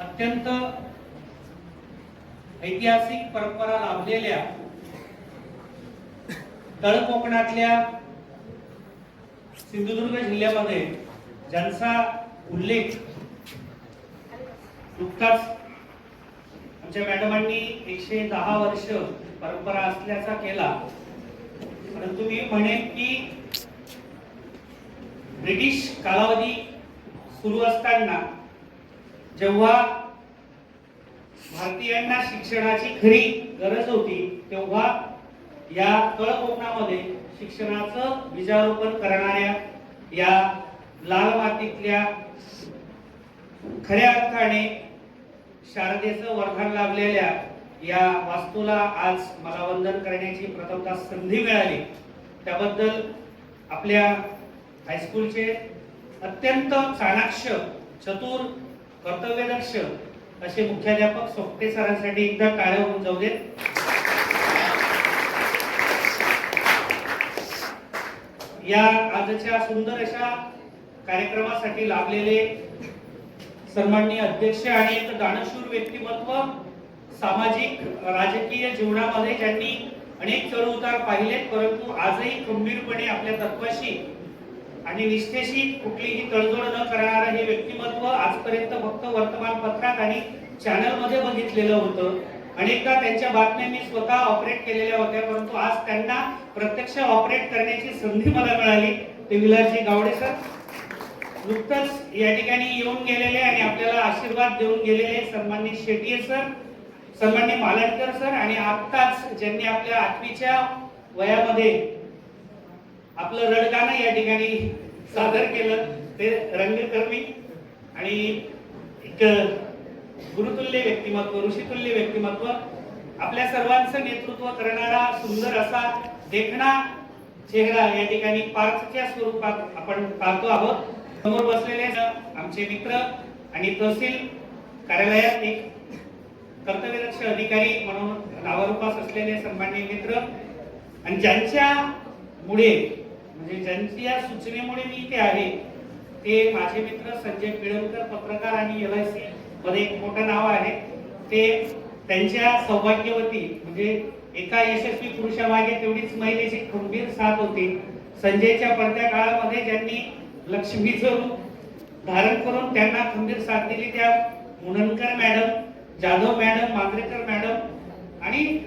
अत्यंत ऐतिहासिक परंपरा लाभलेल्या तळ कोकणातल्या सिंधुदुर्ग जिल्ह्यामध्ये ज्यांचा उल्लेख नुकताच आमच्या मॅडमांनी एकशे दहा वर्ष परंपरा असल्याचा केला. परंतु मी म्हणेन की ब्रिटिश कालावधी सुरू असताना जेव्हा भारतीयांना शिक्षणाची खरी गरज होती तेव्हा या तळकोकणामध्ये शिक्षणाचं बीजारोपण करणाऱ्या या लाल मातीतल्या खऱ्या अर्थाने शारदेचं वर्धन लाभलेल्या या वास्तूला आज मला वंदन करण्याची प्रथमतः संधी मिळाली. त्याबद्दल आपल्या हायस्कूलचे अत्यंत चाणाक्ष चतुर कर्तव्यदक्ष असे मुख्याध्यापक सोपटे सरांसाठी एकदा टाळ्या होऊन जाऊ देत. या आजच्या सुंदर अशा कार्यक्रमासाठी लाभलेले सन्माननीय अध्यक्ष आणि एक दानशूर व्यक्तिमत्व सामाजिक राजकीय जीवनामध्ये ज्यांनी अनेक चढ उतार पाहिलेत परंतु आजही खंबीरपणे आपल्या तत्वाशी आणि निष्ठेशी कुठलीही तडजोड न करणारं हे व्यक्तिमत्व आजपर्यंत फक्त वर्तमानपत्रात आणि चॅनलमध्ये बघितलेलं होतं. अनेकदा त्यांच्या बातम्या मी स्वतः ऑपरेट केलेल्या होत्या परंतु आज त्यांना प्रत्यक्ष ऑपरेट करण्याची संधी मला मिळाली. ते विलासजी गावडे सर. नुकतंच या ठिकाणी येऊन गेलेले आणि आपल्याला आशीर्वाद देऊन गेलेले सन्मान्य शेट्टी सर सन्मान्य मालनकर सर आणि आत्ताच ज्यांनी आपल्या आठवीच्या वयामध्ये आपलं रडगाणं या ठिकाणी सादर केलं. ते रंगकर्मी आणि एक गुरुतुल्य व्यक्तिमत्व ऋषितुल्य व्यक्तिमत्व आपल्या सर्वांचं नेतृत्व करणारा सुंदर असा देखणा चेहरा या ठिकाणी पार्थच्या स्वरूपात आपण पाहतो आहोत. समोर बसलेले आमचे मित्र आणि तहसील कार्यालयात एक कर्तव्यदक्ष अधिकारी म्हणून नावारूपास असलेले सन्मान्य मित्र. आणि ज्यांच्या मुळे म्हणजे ज्यांच्या सूचनेमुळे मी इथे आहे ते माझे मित्र संजय पिळवकर पत्रकार आणि एल आय सी मध्ये एक मोठं नाव आहे. ते त्यांच्या सौभाग्यवती म्हणजे एका यशस्वी पुरुषामागे तेवढीच महिलेची खंबीर साथ होती. संजयच्या पडत्या काळामध्ये ज्यांनी लक्ष्मीचं रूप धारण करून त्यांना खंबीर साथ दिली त्या मुननकर madam Jadhav madam Manjrekar madam आणि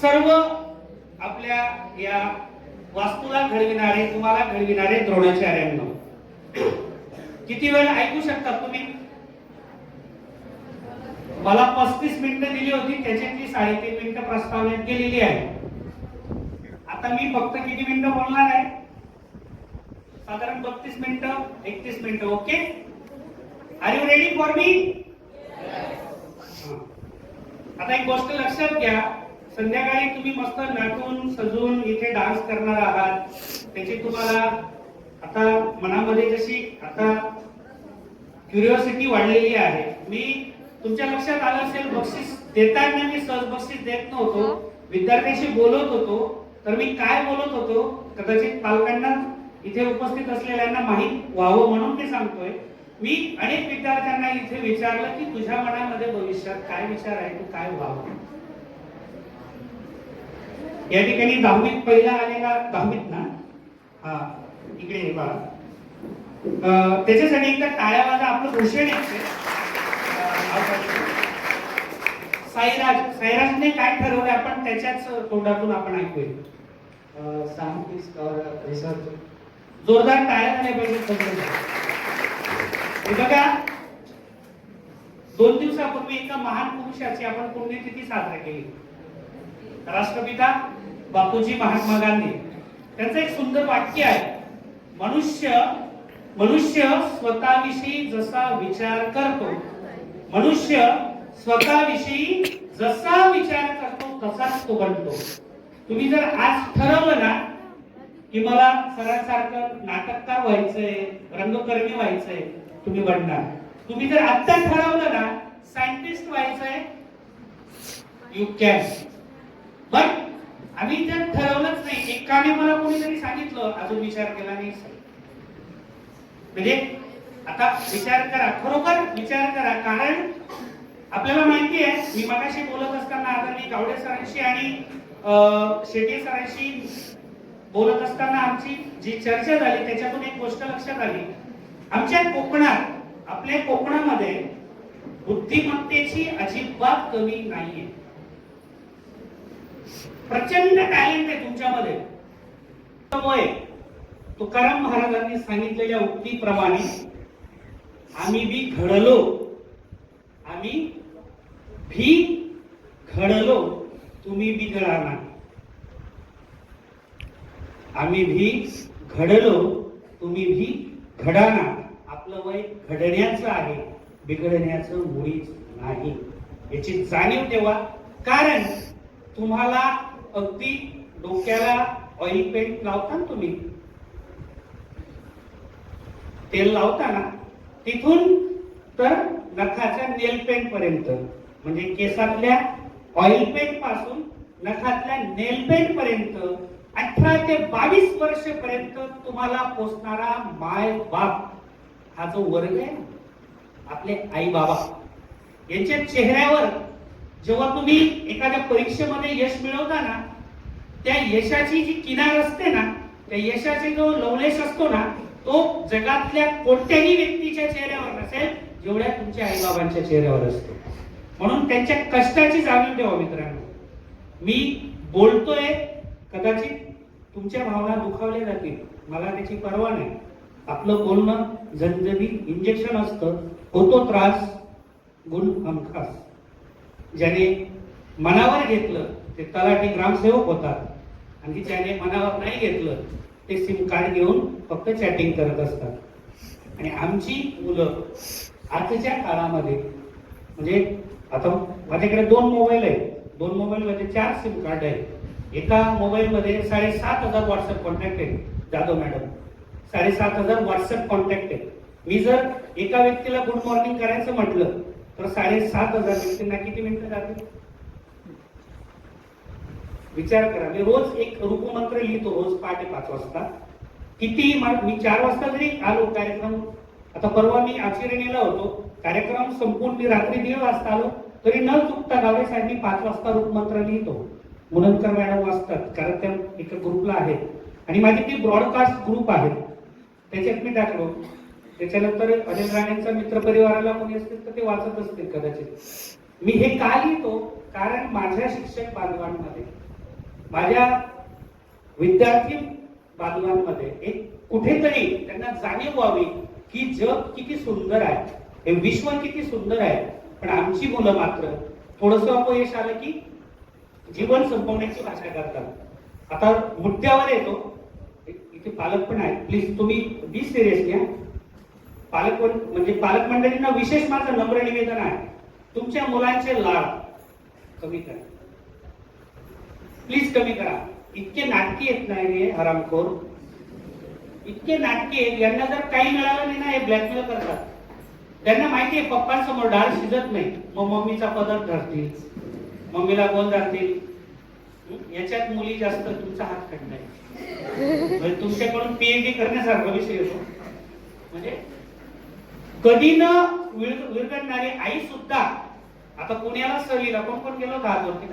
सर्व आपल्या या वास्तूला घडविणारे तुम्हाला घडविणारे द्रोणाचार्यांना किती वेळ ऐकू शकता तुम्ही? मला पस्तीस मिनिटं दिली होती त्याच्यातली साडेतीन मिनिटं प्रस्तावनेत गेलेली आहे. आता मी फक्त किती मिनिटं बोलणार आहे? साधारण बत्तीस मिनिटं एकतीस मिनिटं okay? Are you ready for मी आता एक गोष्ट लक्षात घ्या. संध्याकाळी तुम्ही मस्त नटून सजून इथे डान्स करणार आहात. त्याची तुम्हाला आता मनामध्ये जशी आता क्युरिओसिटी वाढलेली आहे. मी तुमच्या लक्षात आलं असेल बक्षीस देताना मी सहज बक्षीस देत नव्हतो. विद्यार्थ्यांशी बोलत होतो. तर मी काय बोलत होतो? कदाचित पालकांना इथे उपस्थित असलेल्यांना माहीत व्हावं म्हणून मी सांगतोय. मी अनेक विद्यार्थ्यांना इथे विचारलं की तुझ्या मनामध्ये भविष्यात काय विचार आहे? तू काय व्हावं? या ठिकाणी दहावीत पहिला आलेला दहावीत ना? हा इकडे बघा. त्याच्यासाठी एकदा टाळ्या वाजा आपलं भूषण आहे साईराज साईराजने काय ठरवलं आपण त्याच्याच तोंडातून आपण ऐकूया. scientist जोरदार टाळ्या झाल्या पाहिजे बघा. दोन दिवसापूर्वी एका महान पुरुषाची आपण पुण्यतिथी साजरा केली. राष्ट्रपिता बापूजी महात्मा गांधी. त्यांचं एक सुंदर वाक्य आहे. मनुष्य मनुष्य स्वतःविषयी जसा विचार करतो मनुष्य स्वतःविषयी जसा विचार करतो तसाच तो बनतो. तुम्ही जर आज ठरवलं ना की मला सरांसारखं नाटककार व्हायचंय रंगकर्मी व्हायचंय तुम्ही बनणार. तुम्ही जर आत्ता ठरवलं ना सायंटिस्ट व्हायचंय यू कॅन बट आम्ही जर ठरवलंच नाही. एकाने मला कोणीतरी सांगितलं अजून विचार केला नाही. म्हणजे आता विचार करा. खरोखर विचार करा. कारण आपल्याला माहिती आहे मी मगाशी बोलत असताना आता मी गावडे सरांशी आणि अं, शेटे सरांशी बोलत असताना आमची जी चर्चा झाली त्याच्यातून एक गोष्ट लक्षात आली. आमच्या कोकणात आपल्या कोकणामध्ये बुद्धिमत्तेची अजिबात कमी नाहीये. प्रचंड टॅलेंट आहे तुमच्यामध्ये. त्यामुळे तुकाराम महाराजांनी सांगितलेल्या उक्तीप्रमाणे आम्ही बी घडलो. आम्ही भी घडलो. तुम्ही बी घडणार आम्ही भी घडलो. तुम्ही भी घडाना आपलं वय घडण्याचं आहे. बिघडण्याचं मुळीच नाही. याची जाणीव ठेवा. कारण तुम्हाला अगदी डोक्याला ऑइल पेंट लावता ना तुम्ही तेल लावता ना तिथून तर नखाच्या नेल पेंट पर्यंत म्हणजे केसातल्या ऑइल पेंटपासून नखातल्या नेल पेंट पर्यंत अठरा ते बावीस वर्ष पर्यंत तुम्हाला पोचणारा माय बाप हा जो वर्ग आहे आपले आई बाबा यांच्या चेहऱ्यावर जेव्हा तुम्ही एखाद्या परीक्षेमध्ये यश मिळवता ना त्या यशाची जी किनार असते ना त्या यशाचे जो लवलेश असतो ना तो जगातल्या कोणत्याही व्यक्तीच्या चेहऱ्यावर नसेल जेवढ्या तुमच्या आईबाबांच्या चेहऱ्यावर असतो. म्हणून त्यांच्या कष्टाची जाणीव ठेवा मित्रांनो. मी बोलतोय कदाचित तुमच्या भावना दुखावल्या जातील. मला त्याची पर्वा नाही. आपलं बोलणं जनजनी इंजेक्शन असतं. होतो त्रास गुण हमखास. ज्याने मनावर घेतलं ते तलाठी ग्रामसेवक होतात. आणि ज्याने मनावर नाही घेतलं ते सिम कार्ड घेऊन फक्त चॅटिंग करत असतात. आणि आमची मुलं आजच्या काळामध्ये म्हणजे आता माझ्याकडे दोन मोबाईल आहेत. दोन मोबाईलमध्ये चार सिम कार्ड आहेत. एका मोबाईलमध्ये साडेसात हजार व्हॉट्सअप कॉन्टॅक्ट आहेत. जाधव मॅडम साडेसात हजार व्हॉट्सअप कॉन्टॅक्ट आहेत. मी जर एका व्यक्तीला गुड मॉर्निंग करायचं म्हटलं तर साडेसात हजार व्यक्तींना किती मिनिटं जातील? विचार करा. मी रोज एक रूपमंत्र लिहितो रोज पहाटे पाच वाजता. किती मी चार वाजता जरी आलो कार्यक्रम आता परवा मी आचिरणीला होतो. कार्यक्रम संपून मी रात्री दीड वाजता आलो तरी न चुकता गावडे साहेबांनी पाच वाजता रूपमंत्र लिहितो. मुनंदकर मॅडम वाचतात कारण त्या एका ग्रुपला आहेत. आणि माझी ती ब्रॉडकास्ट ग्रुप आहे त्याच्यात मी टाकलो त्याच्यानंतर अनिल राणेंचा मित्र परिवाराला कोणी असतील तर ते वाचत असतील कदाचित. मी हे का लिहितो? कारण माझ्या शिक्षक बांधवांमध्ये माझ्या विद्यार्थी बांधवांमध्ये एक कुठेतरी त्यांना जाणीव व्हावी की जग किती सुंदर आहे. हे विश्व किती सुंदर आहे. पण आमची मुलं मात्र थोडस अपयश आलं की जीवन संपवण्याची भाषा करतात. आता मुद्द्यावर येतो. इथे पालक पण आहेत. प्लीज तुम्ही बी सिरियस घ्या पालक म्हणजे पालक मंडळींना विशेष माझं नम्र निवेदन आहे. तुमच्या मुलांचे लाड कमी करा. प्लीज कमी करा. इतके नाटकी येत नाही हे हरामखोर. इतके नाटकी आहेत. यांना जर काही मिळालं नाही ना हे ब्लॅकमेल करतात. त्यांना माहिती आहे पप्पांसमोर डाळ शिजत नाही. मग मम्मीचा पदर धरतील. मम्मीला गोल धरतील याच्यात मुली जास्त तुमचा हात खंड म्हणजे तुमच्याकडून पीएचडी करण्यासारखा विषय येतो म्हणजे कधी न विरगडणारी आई सुद्धा आता पुण्याला सहलीला कोण कोण गेलो दहा आज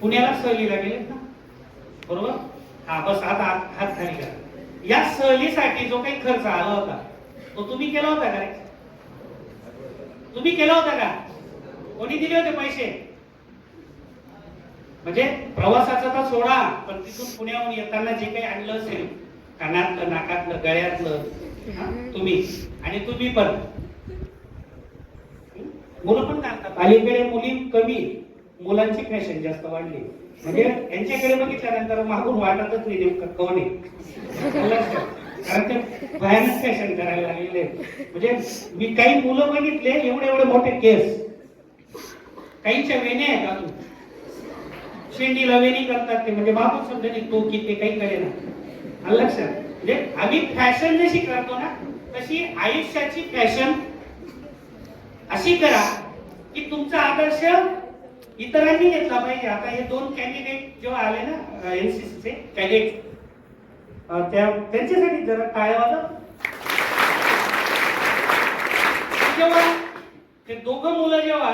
पुण्याला सहलीला गेले ना? बरोबर? हा बस आता हात खाली करा. या सहलीसाठी जो काही खर्च आला होता तो तुम्ही केला होता का रे? तुम्ही केला होता का? कोणी दिले होते पैसे? म्हणजे प्रवासाचा तर सोडा पण तिथून पुण्याहून येताना जे काही आणलं असेल कानातलं नाकातलं गळ्यातलं तुम्ही. आणि तुम्ही पण. मुलं पण घालतात अलीकडे मुली कमी. मुलांची फॅशन जास्त वाढली. म्हणजे यांच्याकडे बघितल्यानंतर मागून वाटतच नाही नेमकं कोण आहे. कारण ते भयानक फॅशन करायला लागलेले. म्हणजे मी काही मुलं बघितले एवढे एवढे मोठे केस काहींच्या वेण्या आहेत अजून. शेंडीला वेणी करतात ते. म्हणजे बाबा समजा तो की ते काही कळे ना आलं लक्षात. म्हणजे आम्ही फॅशन जशी करतो ना तशी आयुष्याची फॅशन अशी करा की तुमचा आदर्श इतरांनी घेतला पाहिजे. आता हे दोन कॅन्डिडेट जेव्हा आले ना एनसीसीचे कॅडेट त्या त्यांच्यासाठी जरा काय वाजव. जेव्हा ते दोघं मुलं जेव्हा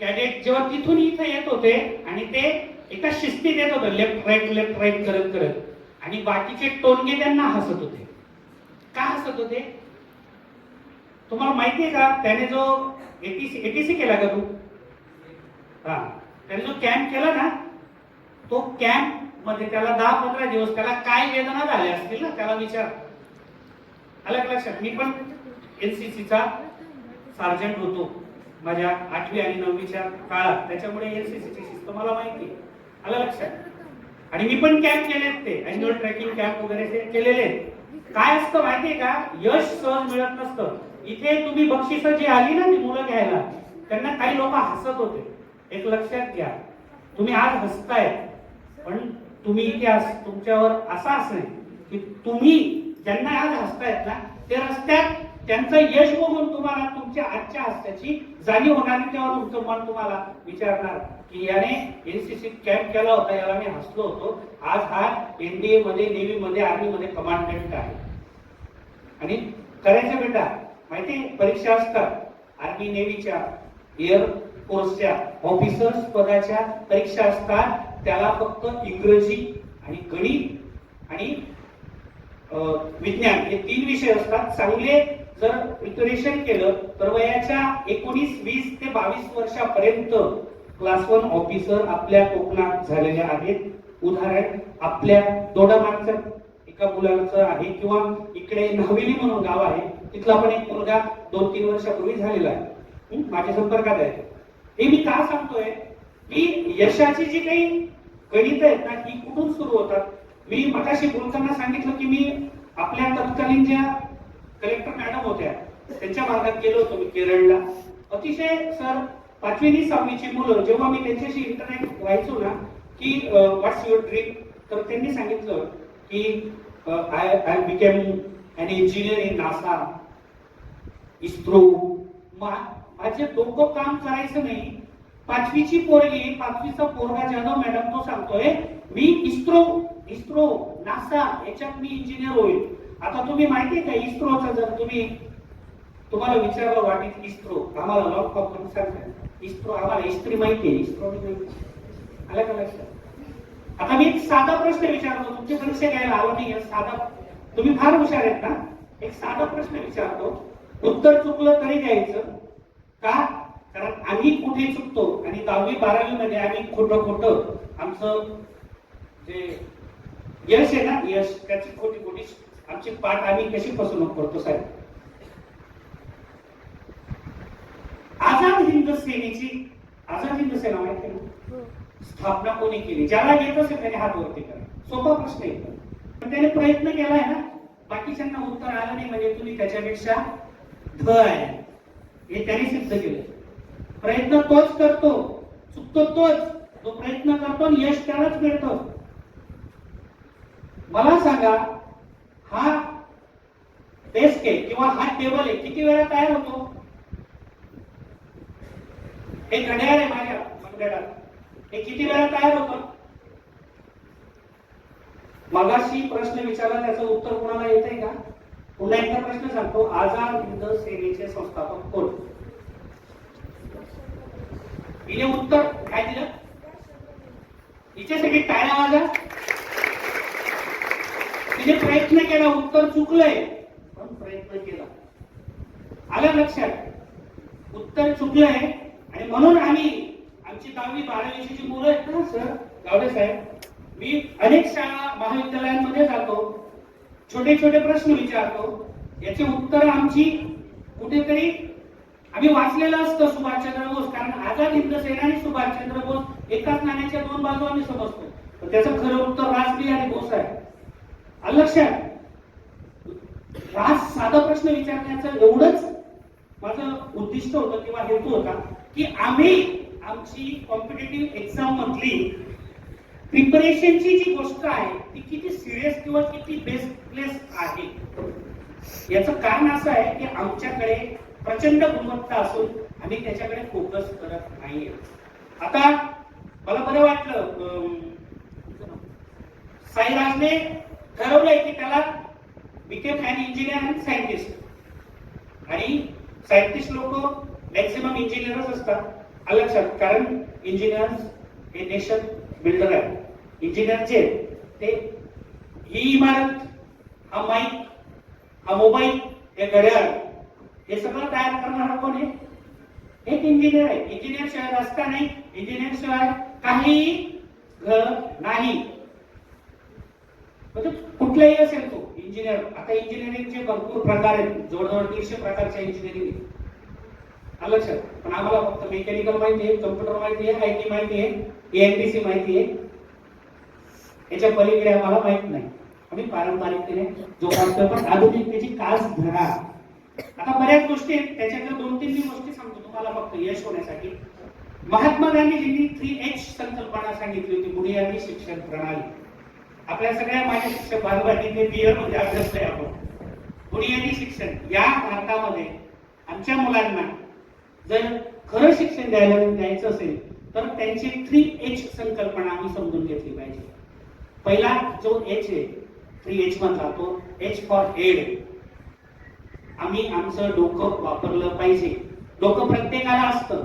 कॅडेट जेव्हा तिथून इथं येत होते आणि ते एका शिस्तीत येत होतं लेफ्ट राईट लेफ्ट राईट करत करत. आणि बाकीचे टोनगे त्यांना हसत होते. का हसत होते? तुम्हाला माहिती आहे का? त्याने जो एटीसी एटीसी केला का तू? हा. त्याने जो कॅम्प केला ना तो कॅम्पमध्ये त्याला दहा पंधरा दिवस त्याला काय वेदना झाल्या असतील ना? त्याला विचार. आलं का लक्षात? मी पण एनसीसीचा सार्जंट होतो. माझ्या आठवी आणि नववीच्या काळात. त्याच्यामुळे एनसीसीची शिस्त मला माहिती आहे. आलं लक्षात? आणि मी पण कॅम्प केलेत ते. अॅन्युअल ट्रॅकिंग कॅम्प वगैरे केलेले आहेत. काय असतं माहितीये का? यश सहज मिळत नसतं. इथे तुम्ही बक्षिस जी आली ना ती मुलं घ्यायला त्यांना काही लोक हसत होते. एक लक्षात घ्या. तुम्ही आज हसताय पण तुम्ही इथे तुमच्यावर असा असणे की तुम्ही ज्यांना आज हसतायत ना ते रस्त्यात त्यांचं यश बघून तुम्हाला तुमच्या आजच्या हास्याची जाणीव होणार आणि तेव्हा तुमचं मन तुम्हाला विचारणार की याने एनसीसी कॅम्प केला होता याला मी हसलो होतो. आज हा एनडीए मध्ये नेव्ही मध्ये आर्मी मध्ये कमांडमेंट आहे. आणि करायचं बेटा माहिती परीक्षा असतात. आर्मी नेव्हीच्या एअर फोर्सच्या ऑफिसर्स पदाच्या परीक्षा असतात. त्याला फक्त इंग्रजी आणि गणित आणि विज्ञान हे तीन विषय असतात. चांगले जर प्रिपरेशन केलं तर वयाच्या एकोणीस वीस ते बावीस वर्षापर्यंत क्लास वन ऑफिसर आपल्या कोकणात झालेले आहेत. उदाहरण आपल्या दोडामागच्या एका मुलाचं आहे किंवा इकडे नहवेली म्हणून गाव आहे. तिथला पण एक मुलगा दोन तीन वर्षापूर्वी झालेला आहे. माझ्या संपर्कात आहे. हे मी का सांगतोय? की यशाची जी काही गणित आहेत ना ही कुठून सुरू होतात? मी मगाशी बोलताना सांगितलं की मी आपल्या तत्कालीन ज्या कलेक्टर मॅडम होत्या. त्यांच्या भागात गेलो होतो मी केरळला. अतिशय सर पाचवी आणि सहावीची मुलं जेव्हा मी त्यांच्याशी इंटरनेट व्हायचो ना की व्हॉट्स युअर ड्रीम तर त्यांनी सांगितलं की I I became an engineer in NASA ISRO. माझे डोकं काम करायचं नाही. पाचवीची पोरगी पाचवीचा पोरगा जाधव मॅडम तो सांगतोय मी इस्रो इस्रो नासा याच्यात मी इंजिनियर होईल. आता तुम्ही माहिती का इस्रोचा जर तुम्ही तुम्हाला विचारलं वाटेल इस्रो आम्हाला लॉक कंपनी सांगतात इस्रो आम्हाला इस्त्री माहिती आहे इस्रो आलं का लक्षात? आता मी एक साधा प्रश्न विचारतो तुमची परीक्षा घ्यायला आलो नाही साधा तुम्ही फार हुशार आहेत ना? एक साधा प्रश्न विचारतो उत्तर चुकलं तरी द्यायचं का? कारण आम्ही कुठे चुकतो? आणि दहावी बारावी मध्ये आम्ही खोटं खोटं आमचं जे यश आहे ना यश त्याची खोटी खोटी आमची पाठ आम्ही कशी फसवणूक करतो साहेब? आझाद हिंद सेनेची आझाद हिंद सेना माहिती स्थापना कोणी केली? ज्याला येत असेल त्याने हात वरती करा. सोपा प्रश्न येतो पण त्याने प्रयत्न केलाय ना बाकीच्यांना उत्तर आलं नाही म्हणजे तुम्ही त्याच्यापेक्षा ध आहे. हे त्याने सिद्ध केलं. प्रयत्न तोच करतो चुकतो तोच. तो प्रयत्न करतो आणि यश त्यालाच मिळतो. मला सांगा हा? डेस्क आहे किंवा हा टेबल आहे किती वेळा तयार होतो? हे घड्याळ आहे माझ्या मंडळात. हे किती वेळा तयार होतं? मगाशी प्रश्न विचारला त्याचं उत्तर कोणाला येत आहे का? पुन्हा एकदा प्रश्न सांगतो आझाद हिंद सेनेचे संस्थापक कोण? हिने उत्तर काय दिलं? हिच्यासाठी टाळ्या वाजा म्हणजे प्रयत्न केला उत्तर चुकलंय पण प्रयत्न केला. आलं लक्षात? उत्तर चुकलंय आणि म्हणून आम्ही आमची दहावी बारावीची जी मुलं आहेत ना सर गावडे साहेब मी अनेक शाळा महाविद्यालयांमध्ये जातो छोटे छोटे प्रश्न विचारतो याची उत्तर आमची कुठेतरी आम्ही वाचलेलं असतं सुभाषचंद्र बोस कारण आझाद हिंद सेना आणि सुभाषचंद्र बोस एकाच नाण्याच्या दोन बाजू आम्ही समजतो. पण त्याचं खरं उत्तर राजबी आणि बोस आहे लक्षात राज साधा प्रश्न विचारण्याचं एवढंच माझं उद्दिष्ट होतं किंवा हेतू होता की आम्ही आमची कॉम्पिटेटिव्ह एक्झाम मधली प्रिपरेशनची जी गोष्ट आहे ती किती सिरियस किंवा किती बेस्टलेस आहे? याचं कारण असं आहे की आमच्याकडे प्रचंड गुणवत्ता असून आम्ही त्याच्याकडे फोकस करत नाहीये. आता मला बरं वाटलं अं, साईराजने ठरवलंय की त्याला became an engineer and scientist आणि सायंटिस्ट लोक मॅक्झिमम इंजिनियरच असतात. लक्षात? कारण इंजिनियर हे नेशन बिल्डर आहे इंजिनियर जे आहेत, ते ही इमारत हा माईक हा मोबाईल हे घड्याळ हे सगळं तयार करणारा कोण आहे? एक इंजिनियर आहे. इंजिनियर शिवाय रस्ता नाही. इंजिनियर शिवाय काही घर नाही. म्हणजे कुठलाही असेल तो इंजिनियर आता इंजिनिअरिंगचे भरपूर प्रकार आहेत. जवळजवळ दीडशे प्रकारच्या इंजिनिअरिंग आहे लक्षात पण आम्हाला फक्त मेकॅनिकल माहिती आहे कम्प्युटर माहिती आहे आय टी माहिती आहे एएनटीसी माहिती आहे. याच्या पलीकडे आम्हाला माहीत नाही. आम्ही पारंपरिकतेने जोपासतो पण आधुनिकतेची कास धरा. आता बऱ्याच गोष्टी आहेत. त्याच्यातल्या दोन तीन मी गोष्टी सांगतो तुम्हाला फक्त यश होण्यासाठी. महात्मा गांधीजींनी थ्री एच संकल्पना सांगितली होती. बुनियादी शिक्षण प्रणाली. आपल्या सगळ्या माझ्या शिक्षक बांधवांनी बियरमध्ये अभ्यासलंय आपण. बुनियादी शिक्षण. या भारतामध्ये आमच्या मुलांना जर खरं शिक्षण द्यायला द्यायचं असेल तर त्यांची थ्री एच संकल्पना आम्ही समजून घेतली पाहिजे. पहिला जो एच आहे थ्री एच मधला तो एच फॉर एड आम्ही आमचं डोकं वापरलं पाहिजे. डोकं प्रत्येकाला असतं.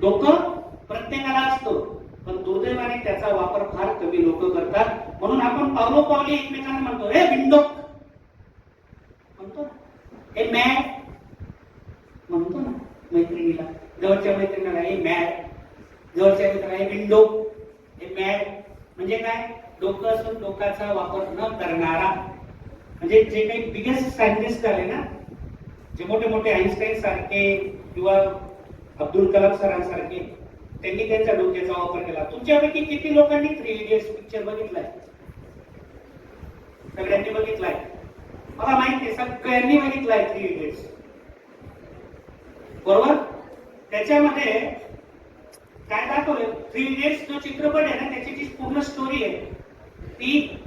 डोकं प्रत्येकाला असतं. पण दुर्दैवाने त्याचा वापर फार कमी लोक करतात. म्हणून आपण पावलोपावली एकमेकांना म्हणतो हे विंडो म्हणतो ना. हे मॅड म्हणतो ना मैत्रिणीला. जवळच्या मैत्रिणीला हे मॅड जवळच्या मित्राला हे विंडो हे मॅड म्हणजे काय? डोकं असून डोकाचा वापर न करणारा. म्हणजे जे काही बिगेस्ट सायंटिस्ट आले ना जे मोठे मोठे आईन्स्टाईन सारखे किंवा अब्दुल कलाम सरांसारखे त्यांनी त्यांच्या डोक्याचा वापर केला. तुमच्यापैकी किती लोकांनी थ्री इडियट्स पिक्चर बघितलाय? सगळ्यांनी बघितलाय? मला माहिती आहे सगळ्यांनी बघितलाय थ्री इडियट्स बरोबर? त्याच्यामध्ये काय दाखवलं थ्री इडियट्स जो चित्रपट आहे ना त्याची जी पूर्ण स्टोरी आहे ती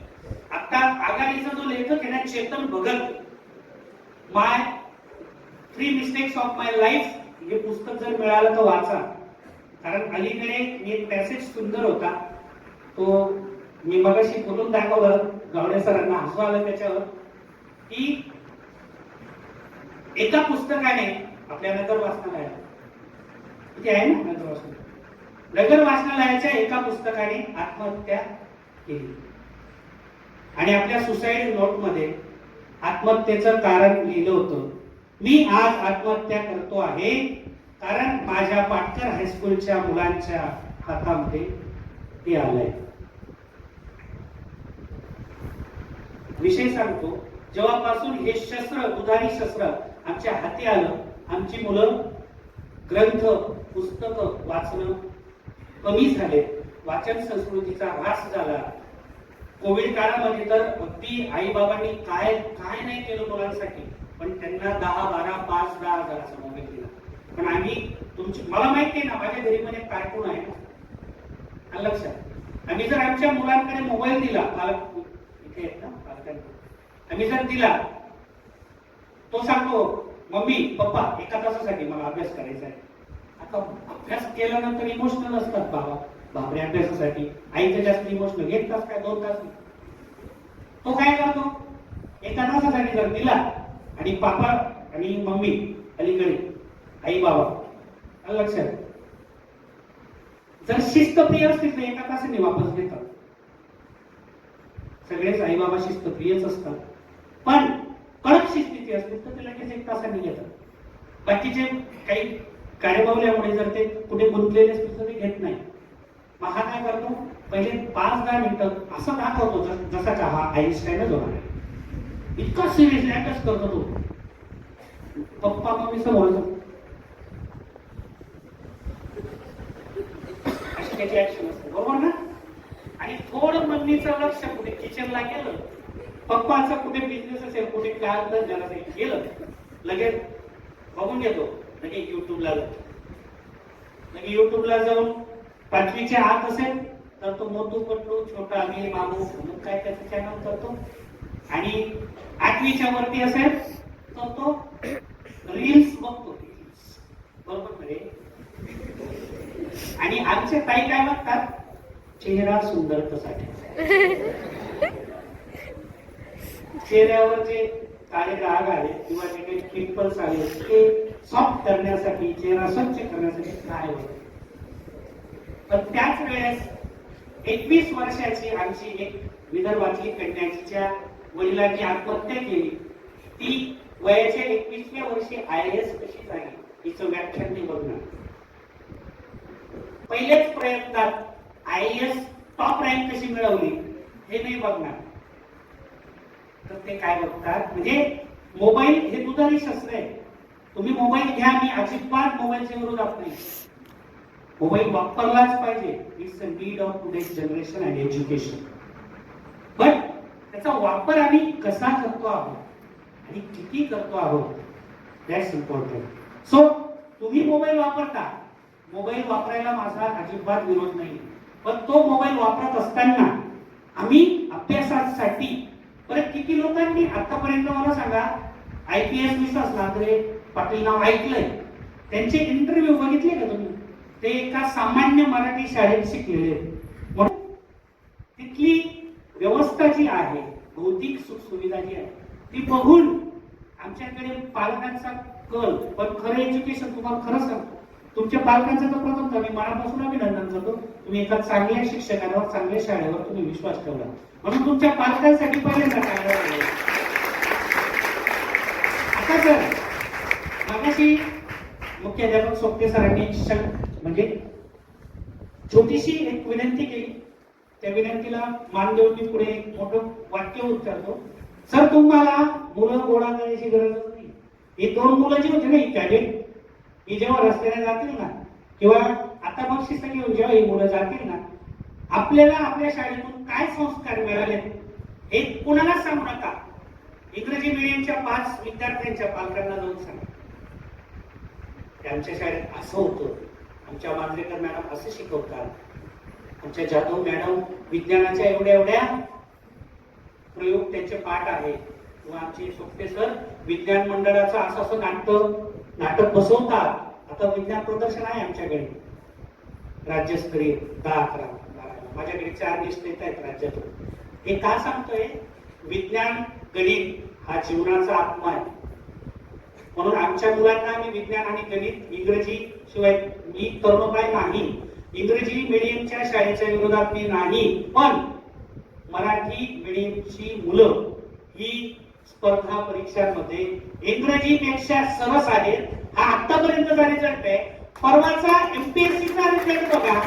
आता आघाडीचा जो लेखक आहे ना Chetan Bhagat. My three mistakes of my life हे पुस्तक जर मिळालं तर वाचा. कारण अलीकडे एक पॅसेज सुंदर होता. तो मी मगाशी बोलून दाखवलं? गावडे सरांना हसू आलं त्याच्यावर. की एका पुस्तकाने आपल्या नगर वाचनालयात किती आहे ना नगर वाचनालय? नगर वाचनालयाच्या एका पुस्तकाने आत्महत्या केली. आणि आपल्या सुसाईड नोटमध्ये आत्महत्येचं कारण लिहिलं होतं. मी आज आत्महत्या करतो आहे. कारण माझ्या पाटकर हायस्कूलच्या मुलांच्या हातामध्ये हे आलंय. विषय सांगतो जेव्हापासून हे शस्त्र दुधारी शस्त्र आमच्या हाती आलं आमची मुलं ग्रंथ पुस्तक वाचणं कमी झाले वाचन संस्कृतीचा ह्रास झाला. कोविड काळामध्ये तर अगदी आई बाबांनी काय काय नाही केलं मुलांसाठी पण त्यांना दहा बारा पाच दहा हजाराचा मोबाईल दिला. पण आम्ही तुमची मला माहिती आहे ना माझ्या घरी मध्ये कार्टून आहे. ना लक्षात. आम्ही जर आमच्या मुलांकडे मोबाईल दिला पालक इथे आहेत ना पालकांकडे आम्ही जर दिला तो सांगतो मम्मी पप्पा एका तासासाठी मला अभ्यास करायचा आहे. आता अभ्यास केल्यानंतर इमोशनल असतात बाबा. बापरे अभ्यासासाठी. आईचं जास्त इमोशनल एक तास काय दोन तास तो काय करतो? एका तासासाठी जर दिला आणि पापा आणि मम्मी अलीकडे आई बाबा. लक्षात. जर शिस्तप्रिय असतील तर एका तासाने वापस घेतात. सगळेच आई बाबा शिस्तप्रियच असतात. पण कडक शिस्तीचे असतील तर ते लगेच एक तासाने घेतात. बाकीचे काही कार्यबावल्यामुळे जर ते कुठे गुंतलेले असतील तर ते घेत नाही. मग हा काय करतो? पहिले पाच दहा मिनिटं असं दाखवतो जसा का हा आईन्स्टाईनच होणार आहे. इतका सिरियसली अभ्यास करतो तो. पप्पा मम्मी समोर अशी त्याची ऍक्शन असते बरोबर ना? आणि थोडं मम्मीचं लक्ष कुठे किचनला गेलं पप्पाचं कुठे बिझनेस असेल कुठे काय तर ते गेलं लगेच बघून घेतो. लगेच युट्यूबला जातो लगे युट्यूबला जाऊन पाचवीच्या आत असेल तर तो मोठू पटलू छोटा मी मामू म्हणून काय त्याचं चॅनल करतो. आणि आठवीच्या वरती असेल तर तो रील्स बघतो. रील्स बरोबर आणि आमचे ताई काय बघतात चेहरा सुंदर सुंदरतेसाठी. चेहऱ्यावर जे काळे राग आले किंवा जे काही पिंपल्स आले ते सॉफ्ट करण्यासाठी चेहरा स्वच्छ करण्यासाठी काय होत? पण त्याच वेळेस एकवीस वर्षाची आमची एक विदर्भातली कन्याचीच्या वडिलांची आत्महत्या केली. ती वयाच्या एकवीसव्या वर्षी आय एस कशी झाली? हिचं व्याख्यान मी बघणार. पहिल्याच प्रयत्नात आय एस टॉप रँक कशी मिळवली हे नाही बघणार. तर ते काय बघतात? म्हणजे मोबाईल हे दुधारी शस्त्र आहे. तुम्ही मोबाईल घ्या मी अजिबात मोबाईलच्या विरोधात नाही. मोबाईल वापरलाच पाहिजे. It's a need of today's generation and education पण त्याचा वापर आम्ही कसा करतो आहोत आणि किती करतो आहोत दॅट्स इम्पॉर्टंट सो तुम्ही मोबाईल वापरता. मोबाईल वापरायला माझा अजिबात विरोध नाही. पण तो मोबाईल वापरत असताना आम्ही अभ्यासासाठी परत किती लोकांनी आतापर्यंत मला सांगा आय पी एस विश्वास नांद्रे पाटील नाव ऐकलंय. त्यांचे इंटरव्ह्यू बघितले का तुम्ही? ते एका सामान्य मराठी शाळेत शिकलेले. म्हणून तिथली व्यवस्था जी आहे भौतिक सुख सुविधा जी आहे ती बघून आमच्याकडे पालकांचा कल पण खरं एज्युकेशन तुम्हाला खरं सांगतो. तुमच्या पालकांचं तर प्रथम मी मनापासून अभिनंदन करतो. तुम्ही एका चांगल्या शिक्षकांवर चांगल्या शाळेवर तुम्ही विश्वास ठेवला. म्हणून तुमच्या पालकांसाठी पहिल्यांदा आता सर मागाशी मुख्याध्यापक सोपटे सरांनी म्हणजे छोटीशी एक विनंती केली. त्या विनंतीला मान देऊन मी पुढे एक मोठं वाक्य उच्चारतो. सर तुम्हाला मुलं गोळा करण्याची गरज नाही. ही दोन मुलं जी होती ना कॅडेट ही जेव्हा रस्त्याने जातील ना किंवा आता बक्षीस घेऊन जेव्हा ही मुलं जातील ना आपल्याला आपल्या शाळेतून काय संस्कार मिळाले हे कुणाला सांगू नका. इंग्रजी मिडियमच्या पाच विद्यार्थ्यांच्या पालकांना जाऊन सांगा. आमच्या शाळेत असं होतं. आमच्या मांजरेकर मॅडम असं शिकवतात. आमच्या जाधव मॅडम विज्ञानाच्या एवढ्या एवढ्या प्रयोग त्यांचे पाठ आहे. किंवा आमचे सोपे सर विज्ञान मंडळाचं असं असं नाटक नाटक बसवतात. आता विज्ञान प्रदर्शन आहे आमच्याकडे. राज्यस्तरीय दहा अकरा माझ्याकडे चार लिस्ट येत आहेत राज्यातून. हे का सांगतोय? विज्ञान गणित हा जीवनाचा आत्मा आहे. म्हणून आमच्या मुलांना आम्ही विज्ञान आणि गणित इंग्रजी शिवाय मी तरुणपाय नाही. इंग्रजी मिडियमच्या शाळेच्या विरोधात मी नाही. पण मराठी मिडियमची मुलं ही स्पर्धा परीक्षांमध्ये इंग्रजीपेक्षा सरस आहेत. हा आतापर्यंत रिझल्ट आहे. परवाचा एमपीएससीचा रिझल्ट बघा.